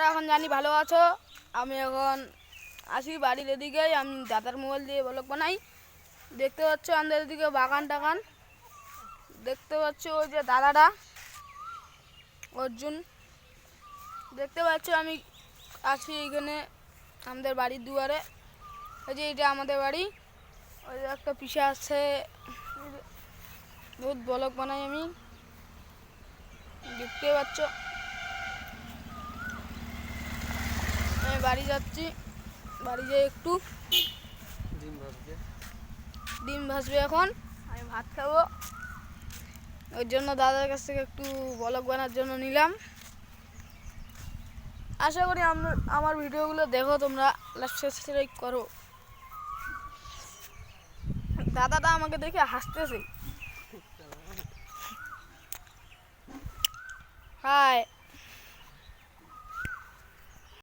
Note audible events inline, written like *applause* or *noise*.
তোমরা এখন জানি ভালো আছো? আমি এখন আসি বাড়ির এদিকে আমি দাদার মোবাইল দিয়ে ব্লগ বানাই। দেখতে পাচ্ছ আমাদের এদিকে বাগান টাগান। দেখতে পাচ্ছ ওই যে দাদাটা, অর্জুন। দেখতে পাচ্ছ আমি আছি এইখানে আমাদের বাড়ির দুয়ারে। ওই যে এটা আমাদের বাড়ি। ওই যে একটা পিসা আছে। বহুত ব্লগ বানাই আমি। দেখতে পাচ্ছ। বাড়ি যাচ্ছি। বাড়ি যেয়ে একটু ডিম ভাজবে। ডিম ভাজবে এখন আমি ভাত খাব। ওই জন্য দাদার কাছ থেকে একটু বলক বানার জন্য নিলাম। আশা করি আমরা আমার ভিডিওগুলো দেখো তোমরা সাবস্ক্রাইব করো। দাদাটা আমাকে দেখে হাসতেছে। *laughs* হাই